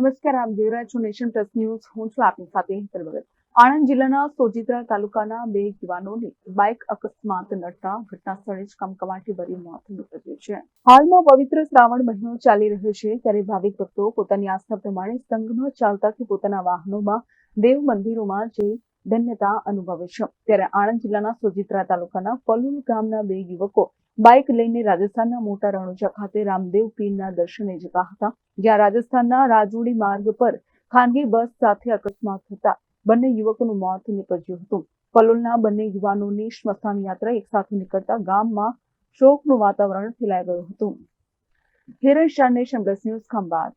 નમસ્કાર, આપ જોઈ રહ્યા છો નેશન પ્લસ ન્યૂઝ. હું છું આપની સાથે હેતલ આણંદ જિલ્લાના સોજિત્રા તાલુકાના બે યુવાનોને બાઇક અકસ્માત નડતા ઘટના સ્થળે જ કમકમાટી ભરી મોત નીપજ્યું છે. હાલમાં પવિત્ર શ્રાવણ મહિનો ચાલી રહ્યો છે ત્યારે ભાવિક ભક્તો પોતાની આસ્થા પ્રમાણે સંઘમાં ચાલતા કે પોતાના વાહનોમાં દેવ મંદિરોમાં જઈ ધન્યતા અનુભવે છે. ત્યારે આણંદ જિલ્લાના સોજિત્રા તાલુકાના પલુલ ગામના બે યુવકો બાઇક લઈને રાજસ્થાનના મોટા રણુજા ખાતે રામદેવ પીરના દર્શને જતા હતા, જ્યાં રાજસ્થાનના રાજુડી માર્ગ પર ખાનગી બસ સાથે અકસ્માત થતા બંને યુવકોનું મોત નીપજ્યું હતું. પલોલના બંને યુવાનોની સ્મશાન યાત્રા એકસાથે નીકળતા ગામમાં શોકનું વાતાવરણ ફેલાઈ ગયું હતું. Hiran Shah nation news Khambhat.